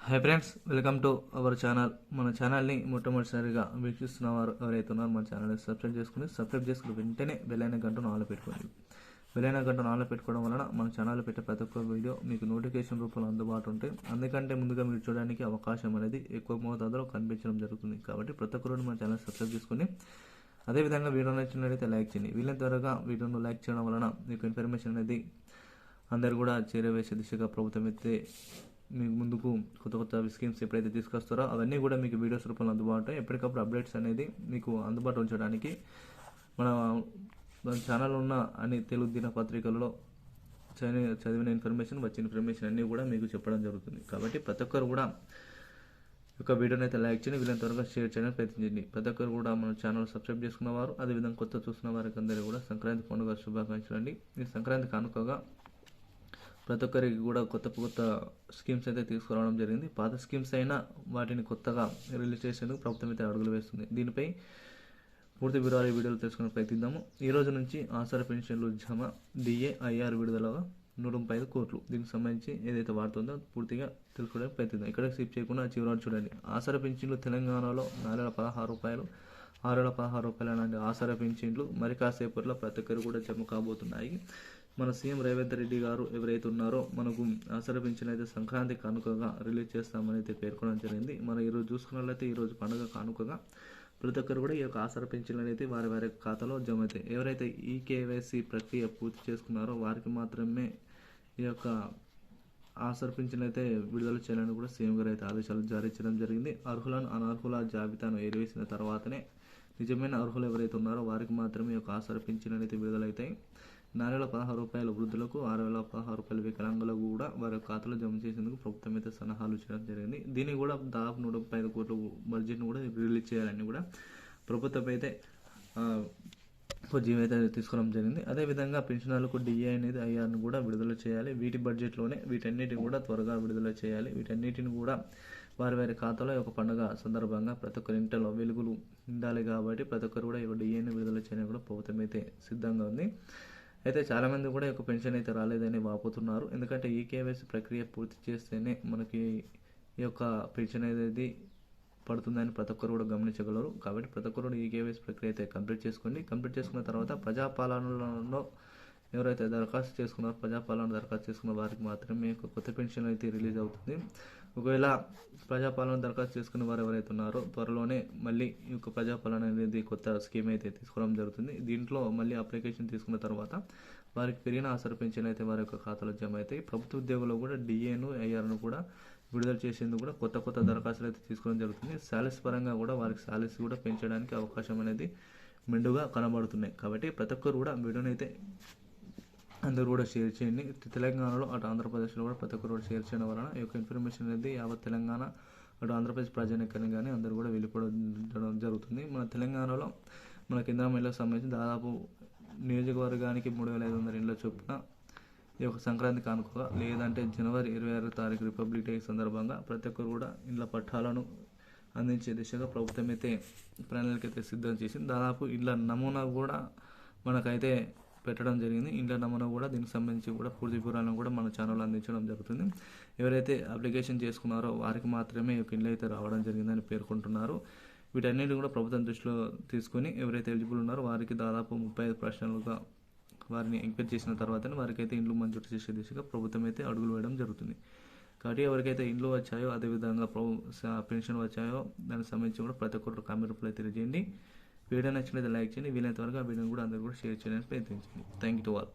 Hi friends welcome to our channel మన ఛానల్ని మొట్టమొదటిసారిగా వీక్షిస్తున్న వారు ఎవరైతే ఉన్నారో మన ఛానల్ని సబ్స్క్రైబ్ చేసుకుని సబ్స్క్రైబ్ చేసుకుని వెంటనే బెలైన గంటను ఆన్లో పెట్టుకోండి. బెలైన గంటను ఆన్లో పెట్టుకోవడం వలన మన ఛానల్లో పెట్టే ప్రతి ఒక్క వీడియో మీకు నోటిఫికేషన్ రూపంలో అందుబాటు ఉంటాయి. అందుకంటే ముందుగా మీరు చూడడానికి అవకాశం అనేది ఎక్కువ మోతాదులో కనిపించడం జరుగుతుంది. కాబట్టి ప్రతి ఒక్కరు మన ఛానల్ సబ్స్క్రైబ్ చేసుకుని అదేవిధంగా వీడియో నచ్చినట్లయితే లైక్ చేయండి. వీళ్ళని త్వరగా వీడియోను లైక్ చేయడం వలన మీకు ఇన్ఫర్మేషన్ అనేది అందరు కూడా చేరవేసే దిశగా ప్రభుత్వం అయితే మీకు ముందుకు కొత్త కొత్త స్కీమ్స్ ఎప్పుడైతే తీసుకొస్తారో అవన్నీ కూడా మీకు వీడియోస్ రూపంలో అందుబాటు ఎప్పటికప్పుడు అప్డేట్స్ అనేది మీకు అందుబాటులో ఉంచడానికి మన మన ఛానల్ ఉన్న అన్ని తెలుగు దినపత్రికలలో చదివిన చదివిన ఇన్ఫర్మేషన్ వచ్చిన ఇన్ఫర్మేషన్ అన్నీ కూడా మీకు చెప్పడం జరుగుతుంది. కాబట్టి ప్రతి ఒక్కరు కూడా ఒక యొక్క వీడియోని అయితే లైక్ చేయండి వీళ్ళని త్వరగా షేర్ చేయడానికి ప్రయత్నించండి. ప్రతి ఒక్కరు కూడా మన ఛానల్ సబ్స్క్రైబ్ చేసుకున్న వారు అదేవిధంగా కొత్త చూస్తున్న వారికి అందరికీ కూడా సంక్రాంతి పండుగ శుభాకాంక్షలు అండి. ఈ సంక్రాంతి కానుకగా ప్రతి ఒక్కరికి కూడా కొత్త కొత్త స్కీమ్స్ అయితే తీసుకురావడం జరిగింది. పాత స్కీమ్స్ అయినా వాటిని కొత్తగా రిలీజ్ చేసేందుకు ప్రభుత్వం అయితే అడుగులు వేస్తుంది. దీనిపై పూర్తి వివరాలు ఈ వీడియోలో తెలుసుకునే ప్రయత్నిద్దాము. ఈ రోజు నుంచి ఆసరా పెన్షన్లు జమ డిఏ ఐఆర్ విడుదలగా నూట ముప్పై ఐదు కోట్లు. దీనికి సంబంధించి ఏదైతే వాడుతుందో పూర్తిగా తెలుసుకోవడానికి ప్రయత్నిద్దాం. ఇక్కడ స్కిప్ చేయకుండా చివరి చూడండి. ఆసరా పెన్షన్లు తెలంగాణలో నాలుగు వేల పదహారు రూపాయలు ఆరు వేల పదహారు రూపాయలు అలాంటి ఆసరా పెన్షన్లు మరి కాసేపట్లో ప్రతి ఒక్కరు కూడా జమ కాబోతున్నాయి. మన సీఎం రేవంత్ రెడ్డి గారు ఎవరైతే ఉన్నారో మనకు ఆసరా అయితే సంక్రాంతి కానుకగా రిలీజ్ చేస్తామని అయితే పేర్కొనడం జరిగింది. మనం ఈరోజు చూసుకున్నట్లయితే ఈరోజు పండుగ కానుకగా ప్రతి ఒక్కరు కూడా ఈ యొక్క ఆసరా పెన్షన్లు అనేది వారి వారి ఖాతాలో జమ అవుతాయి ఎవరైతే ఈ కేవైసీ ప్రక్రియ పూర్తి చేసుకున్నారో వారికి మాత్రమే ఈ యొక్క ఆసరా పింఛన్ అయితే విడుదల చేయాలని కూడా సీఎం గారు అయితే ఆదేశాలు జారీ చేయడం జరిగింది. అర్హులను అనర్హుల జాబితాను ఏరివేసిన తర్వాతనే నిజమైన అర్హులు ఎవరైతే ఉన్నారో వారికి మాత్రమే ఈ యొక్క ఆసరా పింఛన్ అయితే విడుదలవుతాయి నాలుగు వేల పదహారు రూపాయల వృద్ధులకు ఆరు వేల పదహారు రూపాయల వికలాంగులకు కూడా వారి ఖాతాలో జమ చేసేందుకు ప్రభుత్వం అయితే సలహాలు చేయడం జరిగింది. దీన్ని కూడా దాదాపు నూట ముప్పై ఐదు కోట్ల బడ్జెట్ను కూడా రిలీజ్ చేయాలని కూడా ప్రభుత్వం అయితే ఆ, అయితే తీసుకోవడం జరిగింది. అదేవిధంగా పెన్షనర్లకు డిఏ అనేది ఐఆర్ను కూడా విడుదల చేయాలి. వీటి బడ్జెట్లోనే వీటన్నిటిని కూడా త్వరగా విడుదల చేయాలి. వీటన్నిటిని కూడా వారి వారి ఖాతాలో ఒక పండుగ సందర్భంగా ప్రతి ఒక్కరి ఇంటిలో వెలుగులు ఉండాలి కాబట్టి ప్రతి ఒక్కరు కూడా ఈ డిఏని విడుదల చేయడానికి కూడా ప్రభుత్వం అయితే సిద్ధంగా ఉంది. అయితే చాలామంది కూడా ఈ యొక్క పెన్షన్ అయితే రాలేదని వాపోతున్నారు. ఎందుకంటే ఈ కేవైసీ ప్రక్రియ పూర్తి చేస్తేనే మనకి ఈ యొక్క పెన్షన్ అనేది పడుతుందని ప్రతి ఒక్కరు కూడా గమనించగలరు. కాబట్టి ప్రతి ఒక్కరు ఈ కేవైసీ ప్రక్రియ అయితే కంప్లీట్ చేసుకోండి కంప్లీట్ చేసుకున్న తర్వాత ప్రజాపాలనలో ఎవరైతే దరఖాస్తు చేసుకున్నారో ప్రజాపాలన దరఖాస్తు చేసుకున్న వారికి మాత్రమే కొత్త పెన్షన్ అయితే రిలీజ్ అవుతుంది. ఒకవేళ ప్రజాపాలన దరఖాస్తు చేసుకున్న వారు ఎవరైతే ఉన్నారో త్వరలోనే మళ్ళీ ఈ యొక్క ప్రజాపాలన అనేది కొత్త స్కీమ్ అయితే తీసుకోవడం జరుగుతుంది. దీంట్లో మళ్ళీ అప్లికేషన్ తీసుకున్న తర్వాత వారికి పెరిగిన ఆసర పెన్షన్ అయితే వారి యొక్క ఖాతాలో జమ అవుతాయి. ప్రభుత్వ ఉద్యోగులు కూడా డిఏను ఐఆర్ను కూడా విడుదల చేసేందుకు కూడా కొత్త కొత్త దరఖాస్తులు అయితే తీసుకోవడం జరుగుతుంది. శాలరీస్ పరంగా కూడా వారికి శాలరీస్ కూడా పెంచడానికి అవకాశం అనేది మెండుగా కనబడుతున్నాయి. కాబట్టి ప్రతి ఒక్కరు కూడా వీడియోని అయితే అందరూ కూడా షేర్ చేయండి. తెలంగాణలో అటు ఆంధ్రప్రదేశ్లో కూడా ప్రతి ఒక్కరు కూడా షేర్ చేయడం వలన ఈ యొక్క ఇన్ఫర్మేషన్ అనేది యావత్ తెలంగాణ అటు ఆంధ్రప్రదేశ్ ప్రజానికని కానీ అందరూ కూడా వెళ్ళిపోవడం జరుగుతుంది. మన తెలంగాణలో మన కేంద్ర మహిళలకు సంబంధించి దాదాపు నియోజకవర్గానికి మూడు వేల ఐదు వందల ఇండ్ల చొప్పున ఈ యొక్క సంక్రాంతి కానుకగా లేదంటే జనవరి ఇరవై ఆరో తారీఖు రిపబ్లిక్ డే సందర్భంగా ప్రతి ఒక్కరు కూడా ఇండ్ల పట్టాలను అందించే దిశగా ప్రభుత్వం అయితే ప్రణాళిక అయితే సిద్ధం చేసింది. దాదాపు ఇండ్ల నమూనా కూడా మనకైతే పెట్టడం జరిగింది. ఇండ్ల నమూనా కూడా దీనికి సంబంధించి కూడా పూర్తి వివరాలను కూడా మన ఛానల్ అందించడం జరుగుతుంది. ఎవరైతే అప్లికేషన్ చేసుకున్నారో వారికి మాత్రమే ఈ యొక్క ఇండ్లు అయితే రావడం జరిగిందని పేర్కొంటున్నారు. వీటన్నిటిని కూడా ప్రభుత్వం దృష్టిలో తీసుకొని ఎవరైతే ఎలిజిబుల్ ఉన్నారో వారికి దాదాపు ముప్పై ఐదు ప్రశ్నలుగా వారిని ఎంక్వైరీ చేసిన తర్వాతనే వారికైతే ఇండ్లు మంజూరు చేసే దిశగా ప్రభుత్వం అయితే అడుగులు వేయడం జరుగుతుంది. కాబట్టి ఎవరికైతే ఇండ్లు వచ్చాయో అదేవిధంగా ప్రభు పెన్షన్ వచ్చాయో దానికి సంబంధించి కూడా ప్రతి ఒక్కరు కామెంట్ రిప్లై తెలియజేయండి. వీడియో నచ్చినది లైక్ చేయండి వీలైనంత వరకు ఆ వీడియోని కూడా అందరూ కూడా షేర్ చేయడానికి ప్రయత్నించండి. Thank you to all